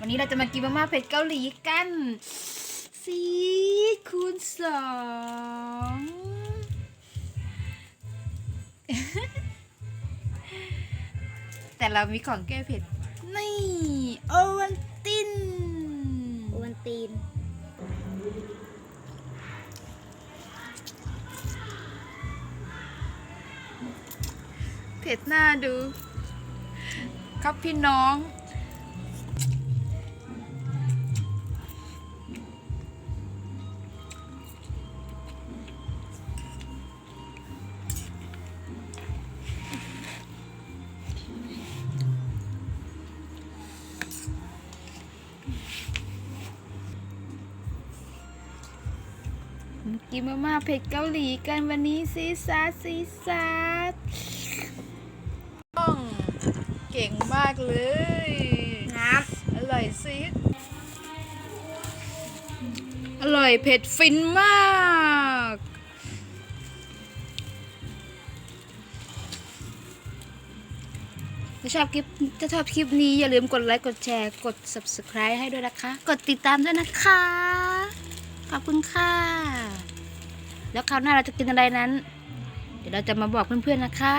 วันนี้เราจะมากินมาม่าเผ็ดเกาหลีกันสีคูณสองแต่เรามีของแก้เผ็ด นี่ โอวันติน โอวันตีนเผ็ดหน้าดู ครับพี่น้อง กินมาม่าเผ็ดเกาหลีกันวันนี้ซีซาซีซาดต้องเก่งมากเลย น้อร่อยซีดอร่อยเผ็ดฟินมาก ถ้าชอบคลิปถ้าชอบคลิปนี้อย่าลืมกดไลค์ กดแชร์ กด subscribe ให้ด้วยนะคะ กดติดตามด้วยนะคะ ขอบคุณค่ะ แล้วคราวหน้าเราจะกินอะไรนั้น เดี๋ยวเราจะมาบอกเพื่อนๆนะคะ